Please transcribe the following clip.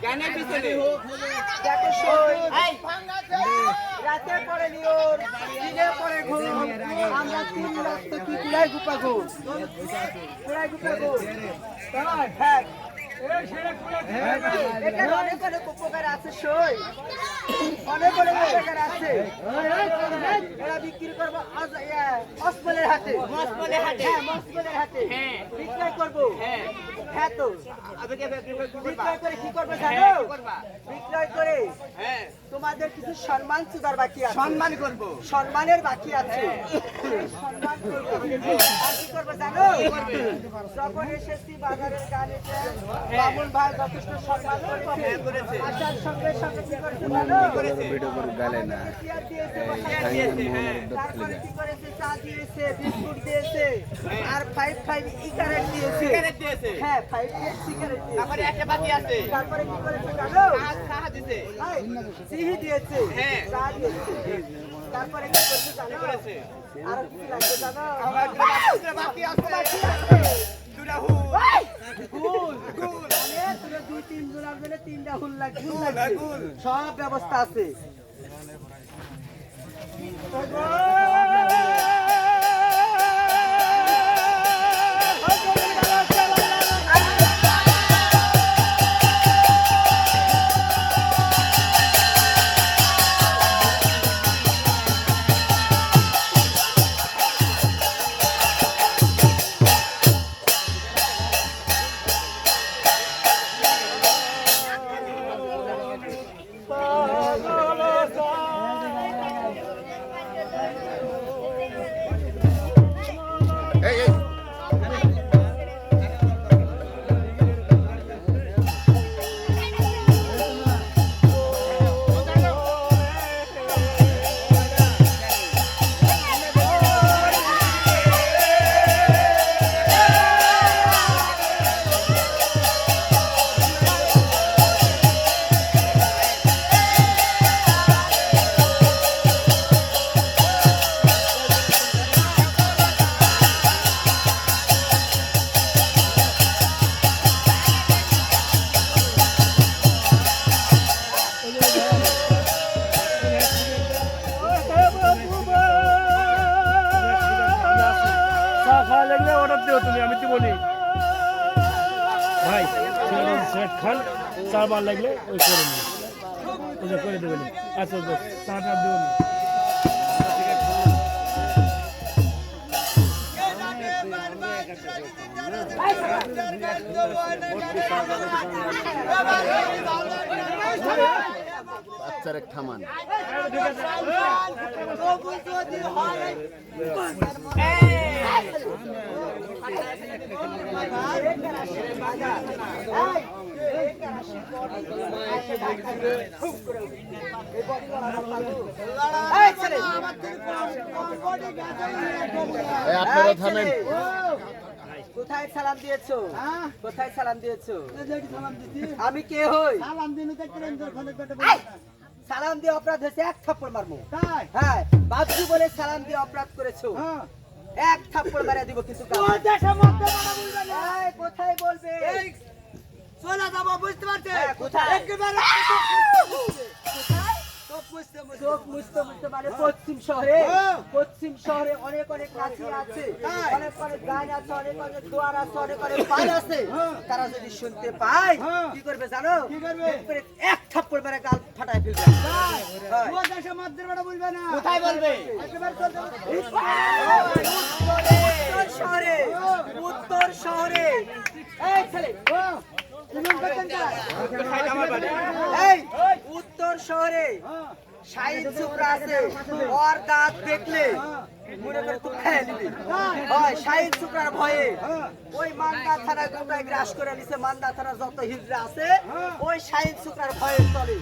জ্ঞানের পিছনে? দেখো রাতে পরে নিয়র দিনে পরে ঘুম। আমরা তিন রক্ত কি কুড়াই গুপা গুপা হ্যাঁ। অনেক অনেক উপকার আছে সই। অনেক অনেক উপকার আছে। এরা বিক্রি করব আজ- মসমলের হাটে। হ্যাঁ মসমলের হাটে। হ্যাঁ। বিক্রয় করব। হ্যাঁ। হ্যাঁ তো। বিক্রয় করে কি করবে জানো? বিক্রয় করে হ্যাঁ তোমাদের কিছু সম্মান সুদার বাকি আছে। সম্মান করব। সম্মানের বাকি আছে। সেই সম্মান করব। আর কি করব জানো? যখন এসেছি বাজারের গানেতে ভাই যথেষ্ট সম্মান করেছে। আসার সঙ্গে সঙ্গে কি করেছে ভিডিও করে গালে না। দিয়েছে, বসার দিয়েছে, দিয়েছে। হ্যাঁ। তারপরে কি করেছে? চা দিয়েছে বিস্কুট দিয়েছে। আর ফাইভ ফাইভ ইকারেট দিয়েছে। হ্যাঁ ফাইভ ফাইভ সিগারেট দিয়েছে। তারপরে একটা বাকি আছে। তারপরে কি করেছে জানো? সিহি দিয়েছে। হ্যাঁ। চা দিয়েছে। তারপরে কি করেছে জানো? আর কি লাগবে জানো? আমার বাকি আছে। দুটা গুল গুল। মানে তোরা দুই তিন জোড়ার জন্য তিনটা হুল লাগবে হুল লাগবে। গুল। সব ব্যবস্থা আছে। সেট খান চা বার লাগলে ওই করে নিন। ওই করে দেবেন। আচ্ছা আচ্ছা, চাটা দেবেন বাচ্চারে থামান এই ছেলে এই আপনারা থামেন। কোথায় সালাম দিয়েছ? কোথায় সালাম দিয়েছ? আমি কে হই? সালাম দিয়ে অপরাধ হয়েছে এক থাপ্পড় মারবো। হ্যাঁ বাবজু বলে সালাম দিয়ে অপরাধ করেছ। এক থাপ্পড় মারা দিব। এই, কোথায় বলবে? চলে যাব বুঝতে পারছে হ্যাঁ, কোথায়? একেবারে মানে পশ্চিম শহরে পশ্চিম শহরে অনেক অনেক কাছি আছে অনেক অনেক গান আছে অনেক অনেক দোয়ার আছে অনেক অনেক পাল আছে। তারা যদি শুনতে পায় কি করবে জানো? এক থাপ্পড় মেরে গাল ফাটায় ফেলবে। হ্যাঁ। কোথায় বলবে? উত্তর শহরে উত্তর শহরে। এই ছেলে এই উত্তর শহরে শাহিদ আছে। ওর দাঁত দেখলে মনে করে খেয়ে নিবি। শাহিদ ভয়ে। ওই মান্দা থানা গোটায় গ্রাস করে নিছে। মান্দা থানা যত হিজড়া আছে, ওই শাহিদ সুপ্রার ভয়ে চলে